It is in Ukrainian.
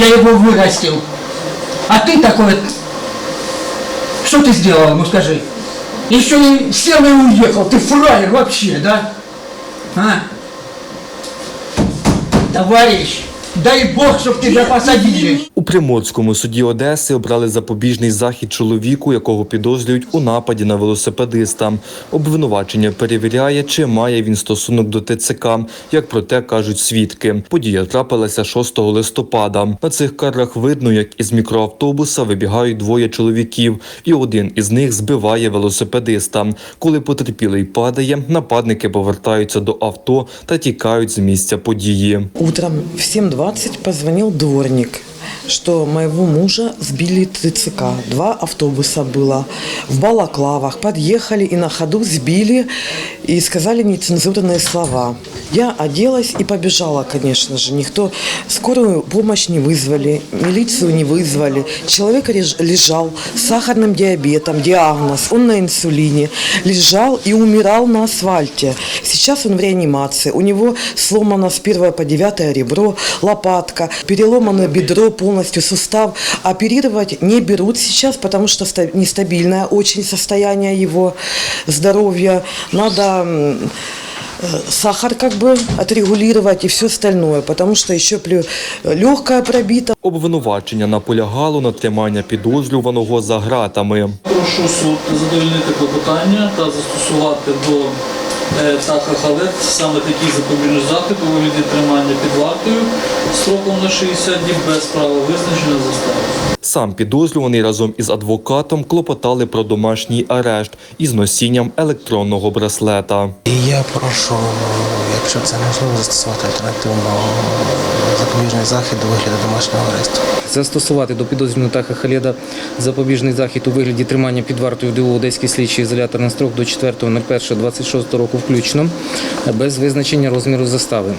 Я его вырастил. А ты такой... Что ты сделал ему, скажи? Еще не сел и уехал. Ты фраер вообще, да? А? Товарищ, дай бог, чтоб тебя посадили. У Приморському суді Одеси обрали запобіжний захід чоловіку, якого підозрюють у нападі на велосипедиста. Обвинувачення перевіряє, чи має він стосунок до ТЦК, як про те кажуть свідки. Подія трапилася 6 листопада. На цих кадрах видно, як із мікроавтобуса вибігають двоє чоловіків, і один із них збиває велосипедиста. Коли потерпілий падає, нападники повертаються до авто та тікають з місця події. Утром в 7.20 позвонил дворник, что моего мужа сбили ТЦК. Два автобуса было в балаклавах. Подъехали и на ходу сбили и сказали нецензурные слова. Я оделась и побежала, конечно же. Никто скорую помощь не вызвали, милицию не вызвали. Человек лежал с сахарным диабетом, диагноз, он на инсулине, лежал и умирал на асфальте. Сейчас он в реанимации. У него сломано с 1 по 9 ребро, лопатка, переломано бедро, полностью сустав. Оперировать не берут сейчас, потому что ста- нестабильное очень состояние его здоровья. Надо э, сахар как бы отрегулировать и все остальное, потому что еще легкая пробита. Обвинувачення наполягало на тримання підозрюваного за ґратами. Прошу суд задовольнити клопотання та застосувати до е, Халет саме такі запобіжні заходи у вигляді тримання під вартою строком на 60 діб без права визначення застави. Сам підозрюваний разом із адвокатом клопотали про домашній арешт із носінням електронного браслета. І я прошу, якщо це можливо, застосувати альтернативно запобіжний захід у вигляді домашнього аресту. Застосувати до підозрюваного Таха Халєда запобіжний захід у вигляді тримання під вартою ДУ Одеський слідчий ізолятор на строк до 4.01.26 року включно, без визначення розміру застави.